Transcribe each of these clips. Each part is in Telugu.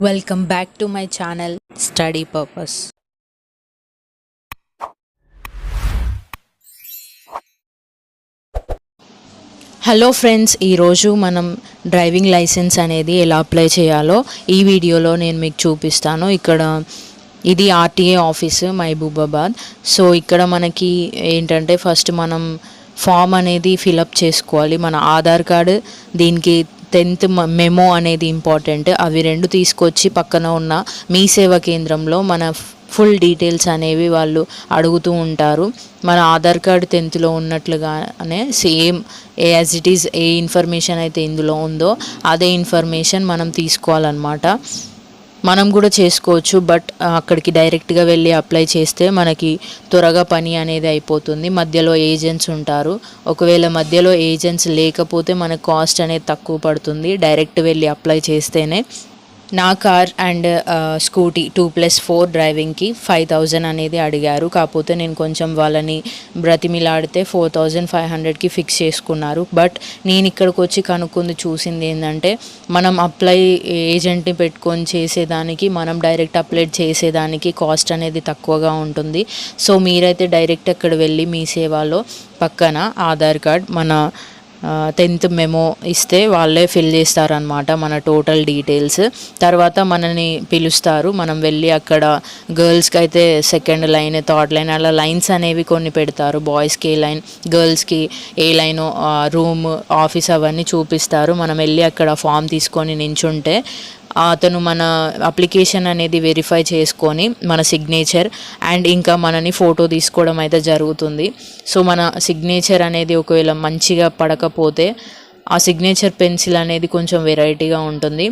Welcome back to my channel study purpose hello friends ఈరోజు మనం డ్రైవింగ్ లైసెన్స్ అనేది ఎలా అప్లై చేయాలో ఈ వీడియోలో నేను మీకు చూపిస్తాను. ఇక్కడ ఇది ఆర్టీఏ ఆఫీస్ మహబూబాబాద్. సో ఇక్కడ మనకి ఏంటంటే ఫస్ట్ మనం ఫామ్ అనేది ఫిలప్ చేసుకోవాలి. మన ఆధార్ కార్డు దీనికి టెన్త్ మెమో అనేది ఇంపార్టెంట్. అవి రెండు తీసుకొచ్చి పక్కన ఉన్న మీ సేవ కేంద్రంలో మన ఫుల్ డీటెయిల్స్ అనేవి వాళ్ళు అడుగుతూ ఉంటారు. మన ఆధార్ కార్డు టెన్త్లో ఉన్నట్లుగానే same uh as it is uh information అయితే ఇందులో ఉందో అదే ఇన్ఫర్మేషన్ మనం తీసుకోవాలన్నమాట. మనం కూడా చేసుకోవచ్చు బట్ అక్కడికి డైరెక్ట్గా వెళ్ళి అప్లై చేస్తే మనకి త్వరగా పని అనేది అయిపోతుంది. మధ్యలో ఏజెంట్స్ ఉంటారు. ఒకవేళ మధ్యలో ఏజెంట్స్ లేకపోతే మనకు కాస్ట్ అనేది తక్కువ పడుతుంది. డైరెక్ట్ వెళ్ళి అప్లై చేస్తేనే నా car and scooty two plus four డ్రైవింగ్కి five thousand అనేది అడిగారు. కాకపోతే నేను కొంచెం వాళ్ళని బ్రతిమిలాడితే ఫోర్ థౌజండ్ ఫైవ్ హండ్రెడ్కి ఫిక్స్ చేసుకున్నారు. బట్ నేను ఇక్కడికి వచ్చి కనుక్కుంది చూసింది ఏంటంటే మనం అప్లై ఏజెంట్ని పెట్టుకొని చేసేదానికి మనం డైరెక్ట్ అప్లై చేసేదానికి కాస్ట్ అనేది తక్కువగా ఉంటుంది. సో మీరైతే డైరెక్ట్ అక్కడ వెళ్ళి మీ సేవలో పక్కన ఆధార్ కార్డ్ మన టెన్త్ మెమో ఇస్తే వాళ్ళే ఫిల్ చేస్తారనమాట మన టోటల్ డీటెయిల్స్. తర్వాత మనని పిలుస్తారు. మనం వెళ్ళి అక్కడ గర్ల్స్కి అయితే సెకండ్ లైన్ థర్డ్ లైన్ అలా లైన్స్ అనేవి కొన్ని పెడతారు. బాయ్స్కి ఏ లైన్ గర్ల్స్కి ఏ లైన్ రూమ్ ఆఫీస్ అవన్నీ చూపిస్తారు. మనం వెళ్ళి అక్కడ ఫామ్ తీసుకొని నించుంటే అతను మన అప్లికేషన్ అనేది వెరిఫై చేసుకొని మన సిగ్నేచర్ అండ్ ఇంకా మనని ఫోటో తీసుకోవడం అయితే జరుగుతుంది. సో మన సిగ్నేచర్ అనేది ఒకవేళ మంచిగా పడకపోతే ఆ సిగ్నేచర్ పెన్సిల్ అనేది కొంచెం వెరైటీగా ఉంటుంది.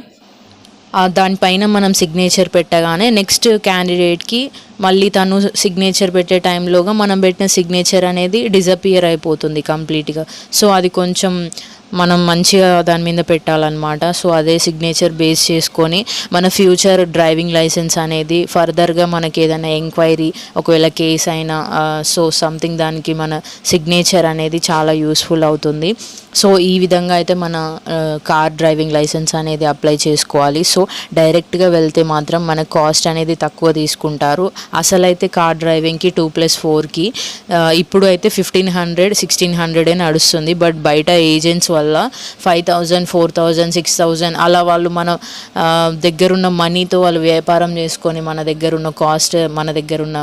దానిపైన మనం సిగ్నేచర్ పెట్టగానే నెక్స్ట్ క్యాండిడేట్కి మళ్ళీ తను సిగ్నేచర్ పెట్టే టైంలోగా మనం పెట్టిన సిగ్నేచర్ అనేది డిజపియర్ అయిపోతుంది కంప్లీట్గా సో అది కొంచెం మనం మంచిగా దాని మీద పెట్టాలన్నమాట. సో అదే సిగ్నేచర్ బేస్ చేసుకొని మన ఫ్యూచర్ డ్రైవింగ్ లైసెన్స్ అనేది ఫర్దర్గా మనకి ఏదైనా ఎంక్వైరీ ఒకవేళ కేస్ అయినా సో సంథింగ్ దానికి మన సిగ్నేచర్ అనేది చాలా యూస్ఫుల్ అవుతుంది. సో ఈ విధంగా అయితే మన కార్ డ్రైవింగ్ లైసెన్స్ అనేది అప్లై చేసుకోవాలి. సో డైరెక్ట్గా వెళ్తే మాత్రం మన కాస్ట్ అనేది తక్కువ తీసుకుంటారు. అసలైతే కార్ డ్రైవింగ్కి టూ ప్లస్ ఫోర్కి ఇప్పుడు అయితే ఫిఫ్టీన్ హండ్రెడ్ సిక్స్టీన్ హండ్రెడే నడుస్తుంది. బట్ బయట ఏజెంట్స్ వల్ల five thousand four thousand six thousand అలా వాళ్ళు మన దగ్గరున్న మనీతో వాళ్ళు వ్యాపారం చేసుకొని మన దగ్గరున్న కాస్ట్ మన దగ్గరున్న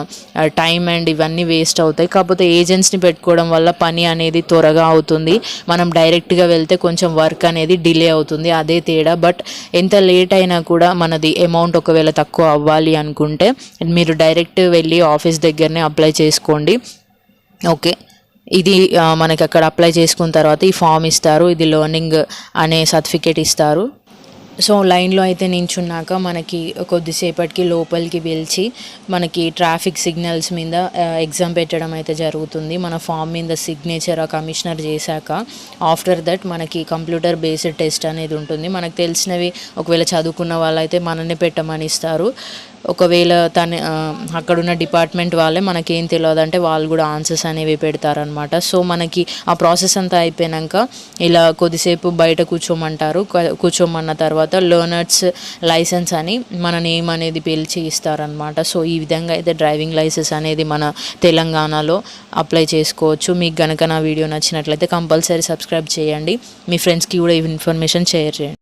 టైం అండ్ ఇవన్నీ వేస్ట్ అవుతాయి. కాకపోతే ఏజెంట్స్ని పెట్టుకోవడం వల్ల పని అనేది త్వరగా అవుతుంది. మనం డైరెక్ట్గా వెళ్తే కొంచెం వర్క్ అనేది డిలే అవుతుంది. అదే తేడా. బట్ ఎంత లేట్ అయినా కూడా మనది అమౌంట్ ఒకవేళ తక్కువ అవ్వాలి అనుకుంటే మీరు డైరెక్ట్ వెళ్ళి ఆఫీస్ దగ్గరనే అప్లై చేసుకోండి. ఓకే ఇది మనకి అక్కడ అప్లై చేసుకున్న తర్వాత ఈ ఫామ్ ఇస్తారు. ఇది లర్నింగ్ అనే సర్టిఫికేట్ ఇస్తారు. సో లైన్లో అయితే నించున్నాక మనకి కొద్దిసేపటికి లోపలికి పిలిచి మనకి ట్రాఫిక్ సిగ్నల్స్ మీద ఎగ్జామ్ పెట్టడం అయితే జరుగుతుంది. మన ఫామ్ మీద సిగ్నేచర్ కమిషనర్ చేశాక ఆఫ్టర్ దట్ మనకి కంప్యూటర్ బేస్డ్ టెస్ట్ అనేది ఉంటుంది. మనకు తెలిసినవి ఒకవేళ చదువుకున్న వాళ్ళైతే మననే పెట్టమని ఇస్తారు. ఒకవేళ తన అక్కడున్న డిపార్ట్మెంట్ వాళ్ళే మనకేం తెలియదు అంటే వాళ్ళు కూడా ఆన్సర్స్ అనేవి పెడతారనమాట సో మనకి ఆ ప్రాసెస్ అంతా అయిపోయాక ఇలా కొద్దిసేపు బయట కూర్చోమంటారు. కూర్చోమన్న తర్వాత లర్నర్స్ లైసెన్స్ అని మన నేమ్ అనేది పిలిచి ఇస్తారనమాట సో ఈ విధంగా అయితే డ్రైవింగ్ లైసెన్స్ అనేది మన తెలంగాణలో అప్లై చేసుకోవచ్చు. మీకు కనుక నా వీడియో నచ్చినట్లయితే కంపల్సరీ సబ్స్క్రైబ్ చేయండి. మీ ఫ్రెండ్స్కి కూడా ఈ ఇన్ఫర్మేషన్ షేర్ చేయండి.